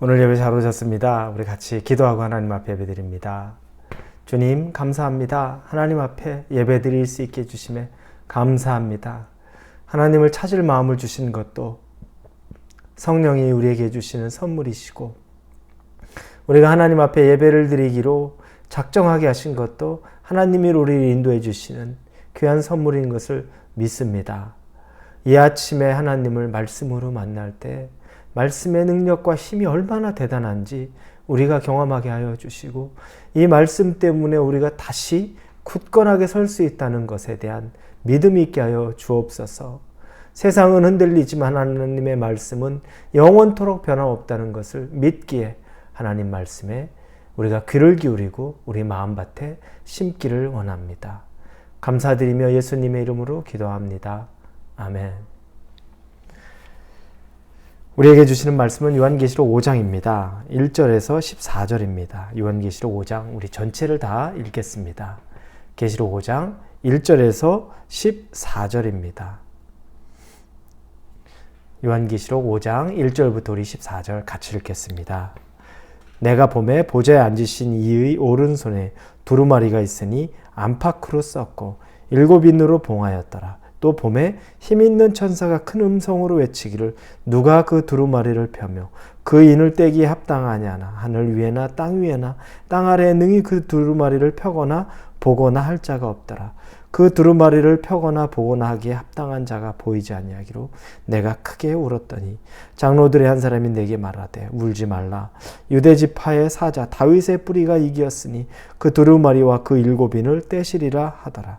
오늘 예배 잘 오셨습니다. 우리 같이 기도하고 하나님 앞에 예배 드립니다. 주님, 감사합니다. 하나님 앞에 예배 드릴 수 있게 해주심에 감사합니다. 하나님을 찾을 마음을 주신 것도 성령이 우리에게 해주시는 선물이시고, 우리가 하나님 앞에 예배를 드리기로 작정하게 하신 것도 하나님이 우리를 인도해 주시는 귀한 선물인 것을 믿습니다. 이 아침에 하나님을 말씀으로 만날 때 말씀의 능력과 힘이 얼마나 대단한지 우리가 경험하게 하여 주시고 이 말씀 때문에 우리가 다시 굳건하게 설 수 있다는 것에 대한 믿음이 있게 하여 주옵소서. 세상은 흔들리지만 하나님의 말씀은 영원토록 변함없다는 것을 믿기에 하나님 말씀에 우리가 귀를 기울이고 우리 마음밭에 심기를 원합니다. 감사드리며 예수님의 이름으로 기도합니다. 아멘. 우리에게 주시는 말씀은 요한계시록 5장입니다. 1절에서 14절입니다. 요한계시록 5장 우리 전체를 다 읽겠습니다. 계시록 5장 1절에서 14절입니다. 요한계시록 5장 1절부터 우리 14절 같이 읽겠습니다. 내가 봄에 보좌에 앉으신 이의 오른손에 두루마리가 있으니 안팎으로 썼고 일곱 인으로 봉하였더라. 또 봄에 힘 있는 천사가 큰 음성으로 외치기를 누가 그 두루마리를 펴며 그 인을 떼기에 합당하냐나 하늘 위에나 땅 위에나 땅 아래에 능히 그 두루마리를 펴거나 보거나 할 자가 없더라. 그 두루마리를 펴거나 보거나 하기에 합당한 자가 보이지 아니하기로 내가 크게 울었더니 장로들의 한 사람이 내게 말하되 울지 말라 유대 지파의 사자 다윗의 뿌리가 이기었으니 그 두루마리와 그 일곱인을 떼시리라 하더라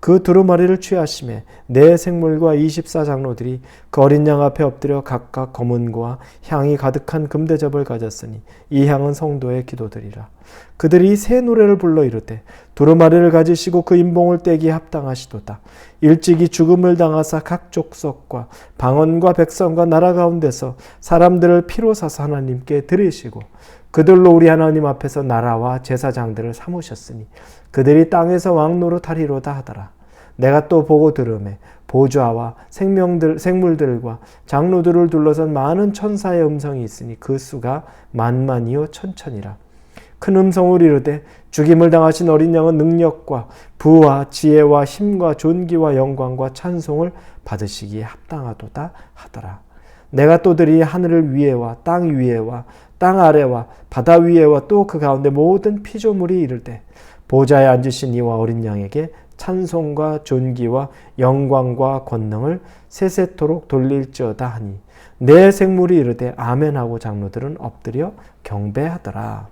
그 두루마리를 취하심에 내 생물과 24장로들이 그 어린 양 앞에 엎드려 각각 검은과 향이 가득한 금대접을 가졌으니 이 향은 성도의 기도들이라. 그들이 새 노래를 불러 이르되 두루마리를 가지시고 그 인봉을 떼기에 합당하시도다. 일찍이 죽음을 당하사 각 족속과 방언과 백성과 나라 가운데서 사람들을 피로 사서 하나님께 드리시고 그들로 우리 하나님 앞에서 나라와 제사장들을 삼으셨으니 그들이 땅에서 왕 노릇 하리로다 하더라. 내가 또 보고 들음에 보좌와 생명들 생물들과 장로들을 둘러선 많은 천사의 음성이 있으니 그 수가 만만이요 천천이라. 큰 음성을 이르되 죽임을 당하신 어린 양은 능력과 부와 지혜와 힘과 존귀와 영광과 찬송을 받으시기에 합당하도다 하더라. 내가 또 들이 하늘 위에와 땅 위에와 땅 아래와 바다 위에와 또 그 가운데 모든 피조물이 이를 때 보좌에 앉으신 이와 어린 양에게 찬송과 존귀와 영광과 권능을 세세토록 돌릴지어다 하니 내 생물이 이르되 아멘하고 장로들은 엎드려 경배하더라.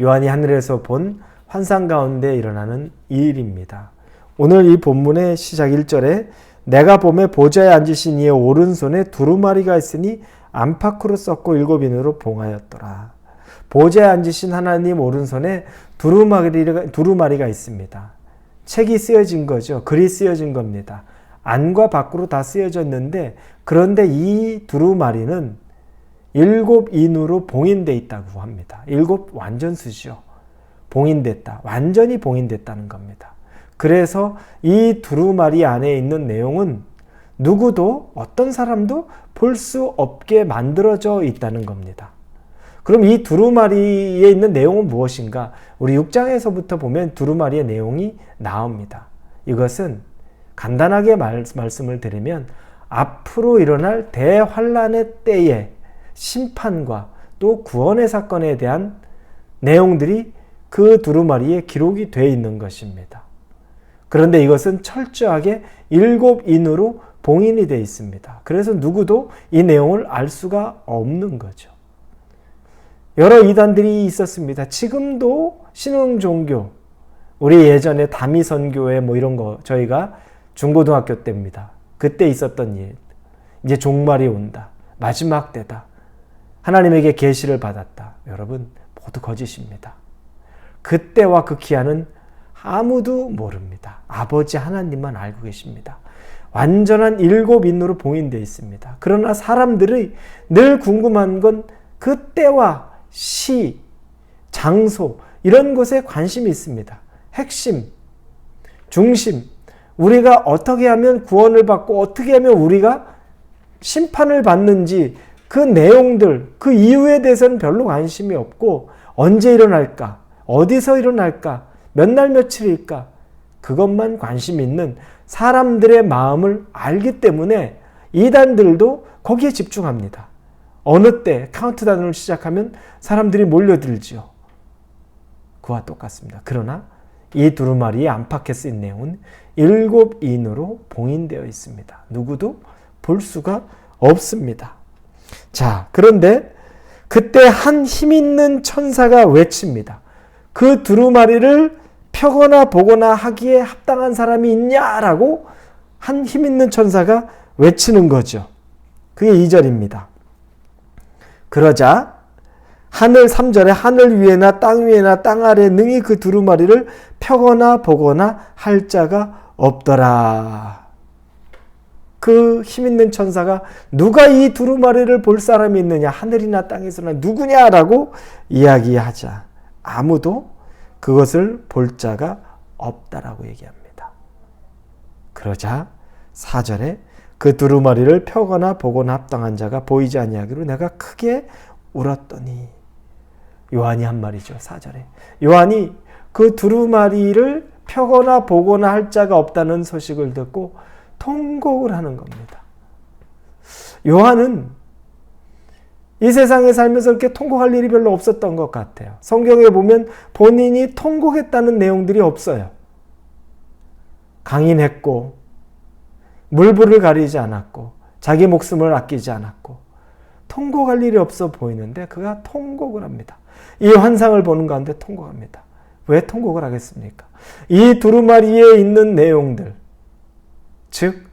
요한이 하늘에서 본 환상 가운데 일어나는 일입니다. 오늘 이 본문의 시작 1절에 내가 봄에 보좌에 앉으신 이의 오른손에 두루마리가 있으니 안팎으로 썼고 일곱 인으로 봉하였더라. 보좌에 앉으신 하나님 오른손에 두루마리가, 두루마리가 있습니다. 책이 쓰여진 거죠. 글이 쓰여진 겁니다. 안과 밖으로 다 쓰여졌는데 그런데 이 두루마리는 일곱 인으로 봉인돼 있다고 합니다. 일곱 완전수죠. 봉인됐다. 완전히 봉인됐다는 겁니다. 그래서 이 두루마리 안에 있는 내용은 누구도 어떤 사람도 볼 수 없게 만들어져 있다는 겁니다. 그럼 이 두루마리에 있는 내용은 무엇인가? 우리 6장에서부터 보면 두루마리의 내용이 나옵니다. 이것은 간단하게 말, 말씀을 드리면 앞으로 일어날 대환란의 때에 심판과 또 구원의 사건에 대한 내용들이 그 두루마리에 기록이 되어 있는 것입니다. 그런데 이것은 철저하게 일곱 인으로 봉인이 되어 있습니다. 그래서 누구도 이 내용을 알 수가 없는 거죠. 여러 이단들이 있었습니다. 지금도 신흥 종교, 우리 예전에 다미 선교회 뭐 이런 거 저희가 중고등학교 때입니다. 그때 있었던 일. 이제 종말이 온다. 마지막 때다. 하나님에게 계시를 받았다. 여러분 모두 거짓입니다. 그때와 그 기한은 아무도 모릅니다. 아버지 하나님만 알고 계십니다. 완전한 일곱 인으로 봉인되어 있습니다. 그러나 사람들이 늘 궁금한 건 그 때와 시, 장소 이런 것에 관심이 있습니다. 핵심, 중심, 우리가 어떻게 하면 구원을 받고 어떻게 하면 우리가 심판을 받는지 그 내용들, 그 이유에 대해서는 별로 관심이 없고 언제 일어날까, 어디서 일어날까, 몇 날 며칠일까 그것만 관심 있는 사람들의 마음을 알기 때문에 이단들도 거기에 집중합니다. 어느 때 카운트다운을 시작하면 사람들이 몰려들지요. 그와 똑같습니다. 그러나 이 두루마리의 안팎에 쓰인 내용은 일곱 인으로 봉인되어 있습니다. 누구도 볼 수가 없습니다. 자, 그런데 그때 한 힘 있는 천사가 외칩니다. 그 두루마리를 펴거나 보거나 하기에 합당한 사람이 있냐라고 한 힘 있는 천사가 외치는 거죠. 그게 2절입니다. 그러자 하늘 3절에 하늘 위에나 땅 위에나 땅 아래 능히 그 두루마리를 펴거나 보거나 할 자가 없더라. 그 힘있는 천사가 누가 이 두루마리를 볼 사람이 있느냐 하늘이나 땅에서나 누구냐라고 이야기하자 아무도 그것을 볼 자가 없다라고 얘기합니다. 그러자 4절에 그 두루마리를 펴거나 보거나 합당한 자가 보이지 아니하기로 내가 크게 울었더니 요한이 한 말이죠. 4절에. 요한이 그 두루마리를 펴거나 보거나 할 자가 없다는 소식을 듣고 통곡을 하는 겁니다. 요한은 이 세상에 살면서 그렇게 통곡할 일이 별로 없었던 것 같아요. 성경에 보면 본인이 통곡했다는 내용들이 없어요. 강인했고, 물불을 가리지 않았고, 자기 목숨을 아끼지 않았고, 통곡할 일이 없어 보이는데 그가 통곡을 합니다. 이 환상을 보는 가운데 통곡합니다. 왜 통곡을 하겠습니까? 이 두루마리에 있는 내용들, 즉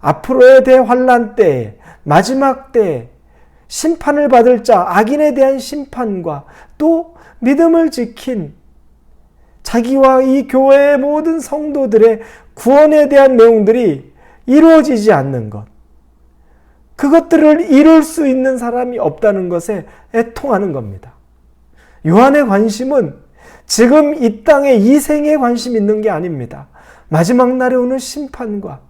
앞으로의 대환란 때, 마지막 때 심판을 받을 자, 악인에 대한 심판과 또 믿음을 지킨 자기와 이 교회의 모든 성도들의 구원에 대한 내용들이 이루어지지 않는 것. 그것들을 이룰 수 있는 사람이 없다는 것에 애통하는 겁니다. 요한의 관심은 지금 이 땅에 이 생에 관심 있는 게 아닙니다. 마지막 날에 오는 심판과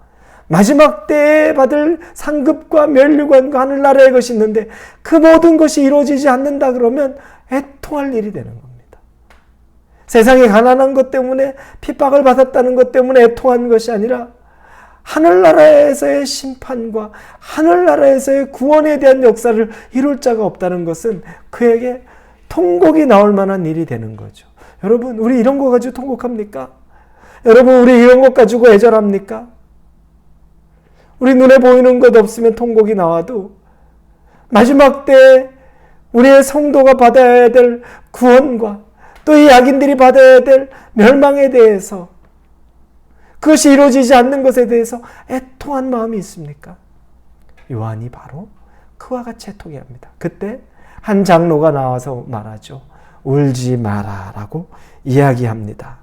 마지막 때에 받을 상급과 멸류관과 하늘나라의 것이 있는데 그 모든 것이 이루어지지 않는다 그러면 애통할 일이 되는 겁니다. 세상에 가난한 것 때문에 핍박을 받았다는 것 때문에 애통한 것이 아니라 하늘나라에서의 심판과 하늘나라에서의 구원에 대한 역사를 이룰 자가 없다는 것은 그에게 통곡이 나올 만한 일이 되는 거죠. 여러분, 우리 이런 거 가지고 통곡합니까? 여러분, 우리 이런 것 가지고 애절합니까? 우리 눈에 보이는 것 없으면 통곡이 나와도 마지막 때 우리의 성도가 받아야 될 구원과 또 이 악인들이 받아야 될 멸망에 대해서 그것이 이루어지지 않는 것에 대해서 애통한 마음이 있습니까? 요한이 바로 그와 같이 애통해 합니다. 그때 한 장로가 나와서 말하죠. 울지 마라라고 이야기합니다.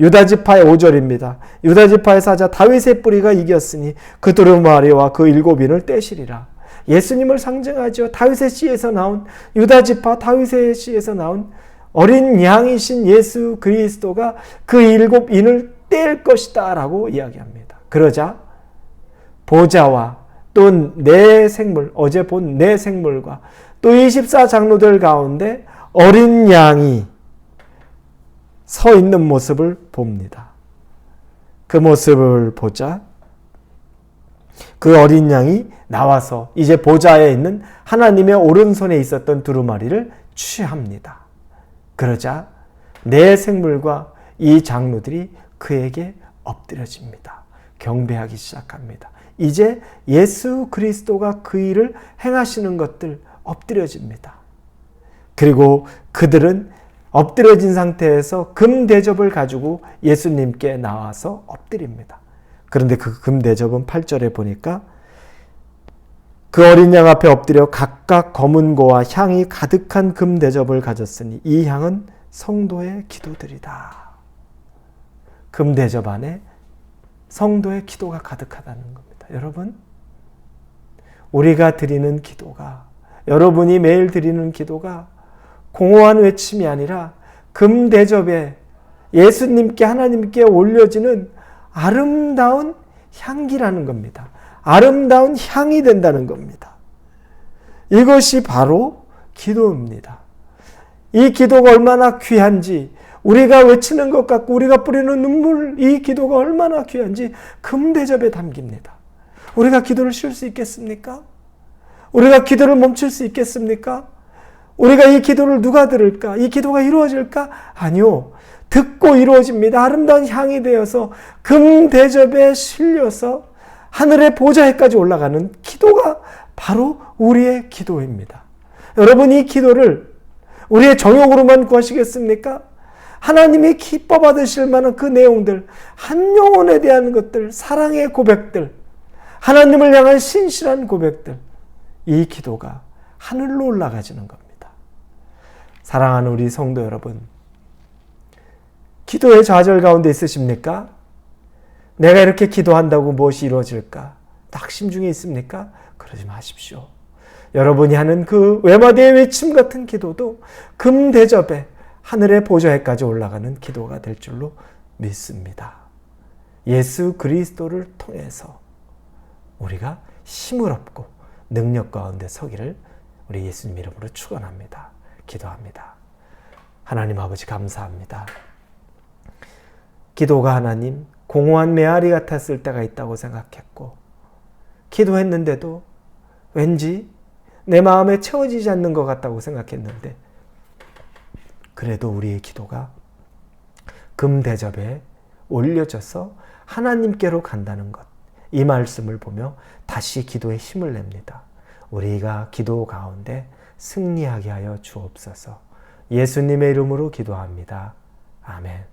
유다지파의 5절입니다. 유다지파의 사자 다윗의 뿌리가 이겼으니 그 두루마리와 그 일곱인을 떼시리라. 예수님을 상징하죠. 다윗의 씨에서 나온 유다지파 다윗의 씨에서 나온 어린 양이신 예수 그리스도가 그 일곱 인을 뗄 것이다 라고 이야기합니다. 그러자 보좌와 또 내 생물, 어제 본 내 생물과 또 24장로들 가운데 어린 양이 서 있는 모습을 봅니다. 그 모습을 보자 그 어린 양이 나와서 이제 보좌에 있는 하나님의 오른손에 있었던 두루마리를 취합니다. 그러자 내 생물과 이 장로들이 그에게 엎드려집니다. 경배하기 시작합니다. 이제 예수 그리스도가 그 일을 행하시는 것들 엎드려집니다. 그리고 그들은 엎드려진 상태에서 금 대접을 가지고 예수님께 나와서 엎드립니다. 그런데 그 금 대접은 8절에 보니까 그 어린 양 앞에 엎드려 각각 검은 고와 향이 가득한 금 대접을 가졌으니 이 향은 성도의 기도들이다. 금 대접 안에 성도의 기도가 가득하다는 겁니다. 여러분, 우리가 드리는 기도가, 여러분이 매일 드리는 기도가 공허한 외침이 아니라 금대접에 예수님께 하나님께 올려지는 아름다운 향기라는 겁니다. 아름다운 향이 된다는 겁니다. 이것이 바로 기도입니다. 이 기도가 얼마나 귀한지 우리가 외치는 것 같고 우리가 뿌리는 눈물 이 기도가 얼마나 귀한지 금대접에 담깁니다. 우리가 기도를 쉴 수 있겠습니까? 우리가 기도를 멈출 수 있겠습니까? 우리가 이 기도를 누가 들을까? 이 기도가 이루어질까? 아니요. 듣고 이루어집니다. 아름다운 향이 되어서 금대접에 실려서 하늘의 보좌에까지 올라가는 기도가 바로 우리의 기도입니다. 여러분 이 기도를 우리의 정욕으로만 구하시겠습니까? 하나님이 기뻐 받으실 만한 그 내용들, 한 영혼에 대한 것들, 사랑의 고백들, 하나님을 향한 신실한 고백들, 이 기도가 하늘로 올라가지는 겁니다. 사랑하는 우리 성도 여러분, 기도의 좌절 가운데 있으십니까? 내가 이렇게 기도한다고 무엇이 이루어질까? 낙심 중에 있습니까? 그러지 마십시오. 여러분이 하는 그 외마디의 외침 같은 기도도 금대접에 하늘의 보좌에까지 올라가는 기도가 될 줄로 믿습니다. 예수 그리스도를 통해서 우리가 힘을 얻고 능력 가운데 서기를 우리 예수님 이름으로 축원합니다. 기도합니다. 하나님 아버지 감사합니다. 기도가 하나님 공허한 메아리 같았을 때가 있다고 생각했고 기도했는데도 왠지 내 마음에 채워지지 않는 것 같다고 생각했는데 그래도 우리의 기도가 금대접에 올려져서 하나님께로 간다는 것. 이 말씀을 보며 다시 기도에 힘을 냅니다. 우리가 기도 가운데 승리하게 하여 주옵소서. 예수님의 이름으로 기도합니다. 아멘.